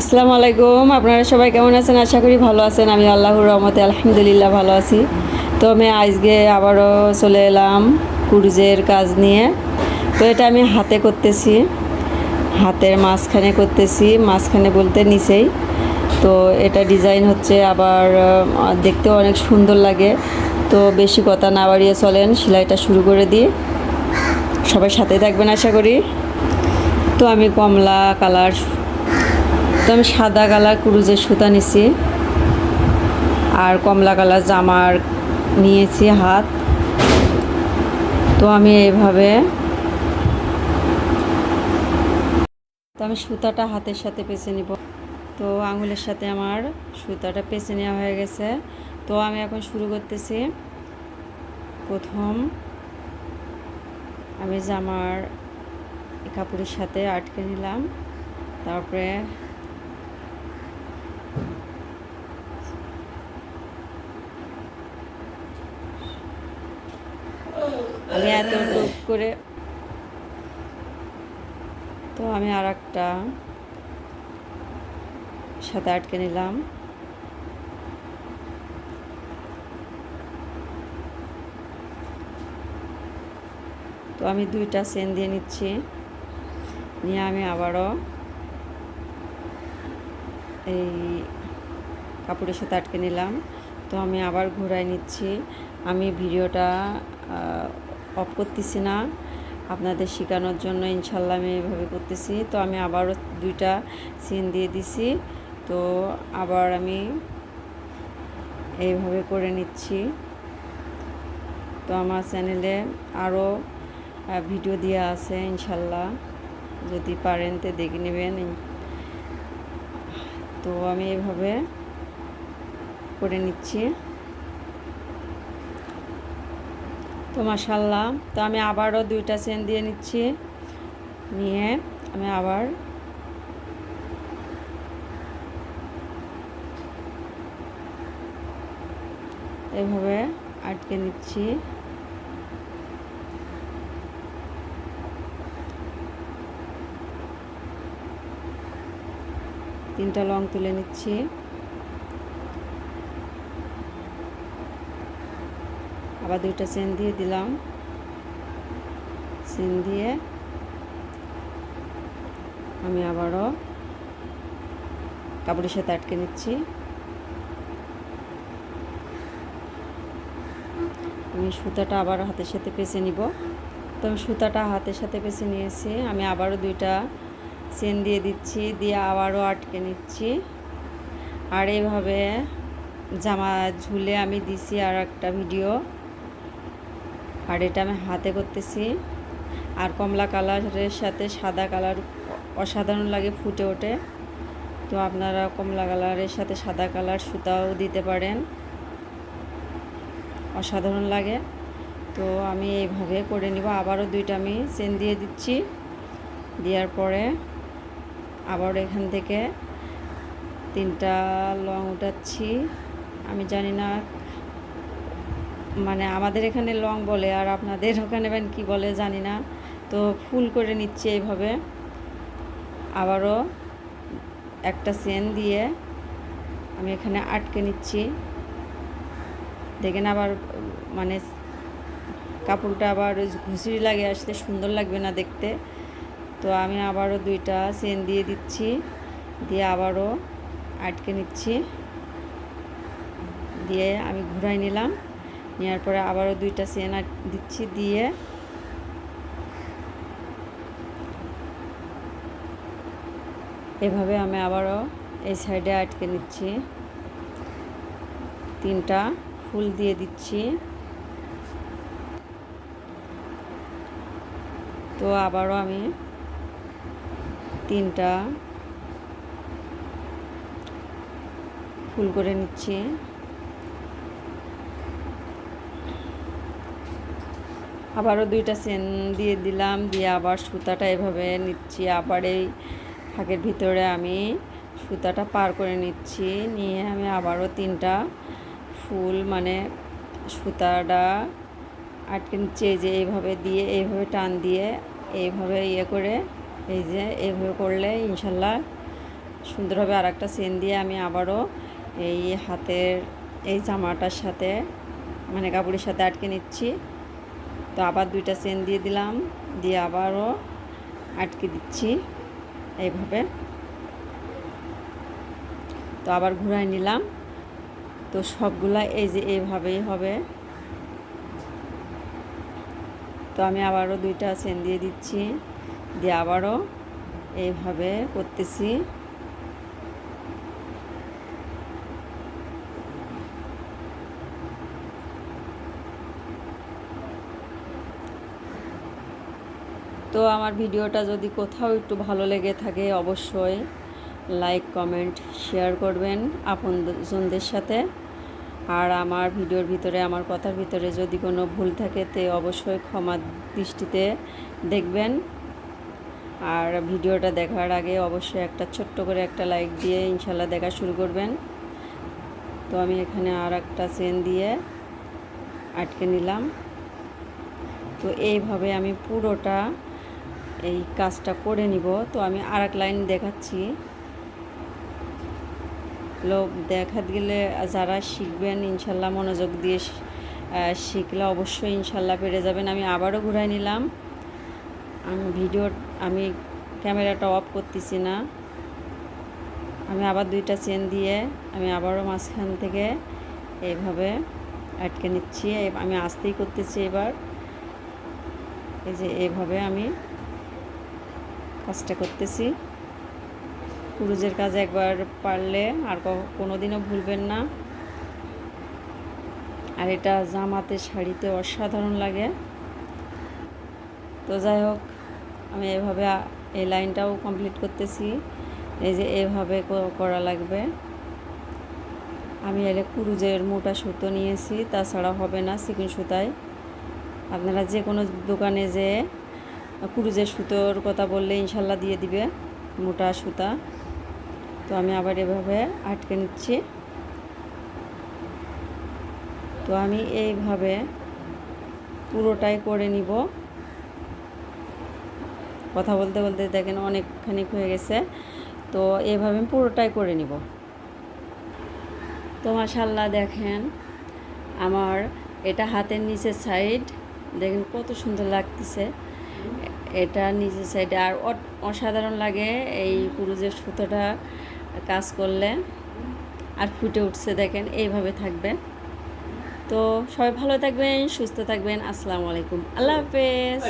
আসসালামু আলাইকুম। আপনারা সবাই কেমন আছেন? আশা করি ভালো আছেন। আমি আল্লাহর রহমতে আলহামদুলিল্লাহ ভালো আছি। তো আমি আজকে আবারও চলে এলাম কুরুজের কাজ নিয়ে। তো এটা আমি হাতে করতেছি। হাতের মাঝখানে করতেছি। মাঝখানে বলতে নিচেই। তো এটা ডিজাইন হচ্ছে আবার দেখতেও অনেক সুন্দর লাগে। তো বেশি কথা না বাড়িয়ে চলেন, সেলাইটা শুরু করে দিই। সবাই সাথে থাকবেন আশা করি। তো আমি কমলা কালার তো আমি সাদা কালার ক্রুজের সুতা নিছি আর কমলা কালার জামার নিয়েছি হাত। তো আমি এইভাবে তো আমি সুতাটা হাতের সাথে পেঁচে নিব। তো আঙুলের সাথে আমার সুতাটা পেঁচে নেওয়া হয়ে গেছে। তো আমি এখন শুরু করতেছি। প্রথম আমি জামার কাপড়ের সাথে আটকে নিলাম। তারপরে আমি এত টুক করে। তো আমি আর একটা সাথে আটকে নিলাম। তো আমি দুইটা চেন দিয়ে নিচ্ছি। নিয়ে আমি আবারও এই কাপড়ের সাথে আটকে নিলাম। তো আমি আবার ঘোরায় নিচ্ছি। আমি ভিডিওটা অফ করতেছি না। আপনাদের শেখানোর জন্য ইনশাল্লাহ আমি এভাবে করতেছি। তো আমি আবারও দুইটা সিন দিয়ে দিছি। তো আবার আমি এইভাবে করে নিচ্ছি। তো আমার চ্যানেলে আরও ভিডিও দেওয়া আছে ইনশাল্লাহ। যদি পারেন তো দেখে নেবেন। তো আমি এভাবে করে নিচ্ছি। তো মাসাল্লাহ তো আমি আবারও দুইটা চেন দিয়ে নিচ্ছি। নিয়ে আমি আবার এভাবে আটকে নিচ্ছি। তিনটা লং তুলে নিচ্ছি। আবার দুইটা চেন দিয়ে দিলাম। চেন দিয়ে আমি আবারও কাপড়ের সাথে আটকে নিচ্ছি। আমি সুতাটা আবার হাতের সাথে পেঁচে নিব। তো আমি সুতাটা হাতের সাথে পেঁচে নিয়েছি। আমি আবারও দুইটা চেন দিয়ে দিচ্ছি, দিয়ে আবারও আটকে নিচ্ছি। আর এইভাবে জামা ঝুলে আমি দিছি আর একটা ভিডিও আর এটা আমি হাতে করতেছি। আর কমলা কালারের সাথে সাদা কালার অসাধারণ লাগে ফুটে ওঠে। তো আপনারা কমলা কালারের সাথে সাদা কালার সুতাও দিতে পারেন। অসাধারণ লাগে। তো আমি এইভাবে করে নিব। আবারও দুইটা আমি চেন দিয়ে দিচ্ছি। দেওয়ার পরে আবার এখান থেকে তিনটা লং উঠাচ্ছি। আমি জানি না মানে আমাদের এখানে লং বলে, আর আপনাদের ওখানে বেন কী বলে জানি না। তো ফুল করে নিচ্ছি এইভাবে। আবারও একটা চেন দিয়ে আমি এখানে আটকে নিচ্ছি। দেখেন আবার মানে কাপড়টা আবার ঘুষি লাগে আসলে সুন্দর লাগবে না দেখতে। তো আমি আবারও দুইটা সেন দিয়ে দিচ্ছি, দিয়ে আবারও আটকে নিচ্ছি। দিয়ে আমি ঘুরাই নিলাম। নেওয়ার পরে আবারও দুইটা চেন দিচ্ছি, দিয়ে এভাবে আমি আবারও এই সাইডে আটকে নিচ্ছি। তিনটা ফুল দিয়ে দিচ্ছি। তো আবারও আমি তিনটা ফুল করে নিচ্ছি। আবারও দুইটা চেন দিয়ে দিলাম, দিয়ে আবার সুতাটা এভাবে নিচ্ছি। আবার এই ফাঁকের ভিতরে আমি সুতাটা পার করে নিচ্ছি। নিয়ে আমি আবারও তিনটা ফুল মানে সুতাটা আটকে নিচ্ছি। এই যে এইভাবে দিয়ে, এইভাবে টান দিয়ে, এইভাবে ইয়ে করে, এই যে এইভাবে করলে ইনশাল্লাহ সুন্দরভাবে আর একটা চেন দিয়ে আমি আবারও এই হাতের, এই জামাটার সাথে মানে কাপড়ের সাথে আটকে নিচ্ছি। তো আবার দুইটা চেন দিয়ে দিলাম, দিয়ে আবারও আটকে দিচ্ছি এইভাবে। তো আবার ঘুরাই নিলাম। তো সবগুলা এই যে এইভাবেই হবে। তো আমি আবারও দুইটা চেন দিয়ে দিচ্ছি, দিয়ে আবারও এইভাবে করতেছি। তো আমার ভিডিওটা যদি কোথাও একটু ভালো লেগে থাকে, অবশ্যই লাইক কমেন্ট শেয়ার করবেন আপনজনদের সাথে। আর আমার ভিডিওর ভিতরে, আমার কথার ভিতরে যদি কোনো ভুল থাকে, তে অবশ্যই ক্ষমা দৃষ্টিতে দেখবেন। আর ভিডিওটা দেখার আগে অবশ্যই একটা ছোট্ট করে একটা লাইক দিয়ে ইনশাল্লাহ দেখা শুরু করবেন। তো আমি এখানে আর একটা চেন দিয়ে আটকে নিলাম। তো এইভাবে আমি পুরোটা এই কাজটা করে নিব। তো আমি আর এক লাইন দেখাচ্ছি। লোক দেখা গেলে যারা শিখবেন, ইনশাল্লাহ মনোযোগ দিয়ে শিখলে অবশ্যই ইনশাল্লাহ পেরে যাবেন। আমি আবারও ঘুরাই নিলাম। আমি ভিডিও, আমি ক্যামেরাটা অফ করতেছি না। আমি আবার দুইটা চেন দিয়ে আমি আবারও মাঝখান থেকে এইভাবে আটকে নিচ্ছি। আমি আস্তেই করতেছি এবার। এই যে এইভাবে আমি কাজটা করতেছি। পুরুষের কাজ একবার পারলে আর কোনো দিনও ভুলবেন না। আর এটা জামাতে, শাড়িতে অসাধারণ লাগে। তো যাই হোক, আমি এভাবে এই লাইনটাও কমপ্লিট করতেছি। এই যে এভাবে করা লাগবে। আমি এলে কুরুজের মোটা সুতো নিয়েছি, তাছাড়া হবে না চিকন সুতায়। আপনারা যে কোনো দোকানে যে কুরুজের সুতোর কথা বললে ইনশাল্লাহ দিয়ে দিবে, মোটা সুতা। তো আমি আবার এভাবে আটকে নিচ্ছি। তো আমি এইভাবে পুরোটাই করে নিব। কথা বলতে বলতে দেখেন অনেকখানি হয়ে গেছে। তো এইভাবে আমি পুরোটাই করে নিব। তো মাশাল্লাহ দেখেন আমার এটা হাতের নিচের সাইড দেখেন কত সুন্দর লাগতেছে। এটা নিজের সাইডে আর অসাধারণ লাগে এই পুরুষের সুতোটা কাজ করলে। আর ফুটে উঠছে দেখেন, এইভাবে থাকবে তো সবাই ভালো থাকবেন, সুস্থ থাকবেন। আসসালামু আলাইকুম। আল্লাহ হাফেজ।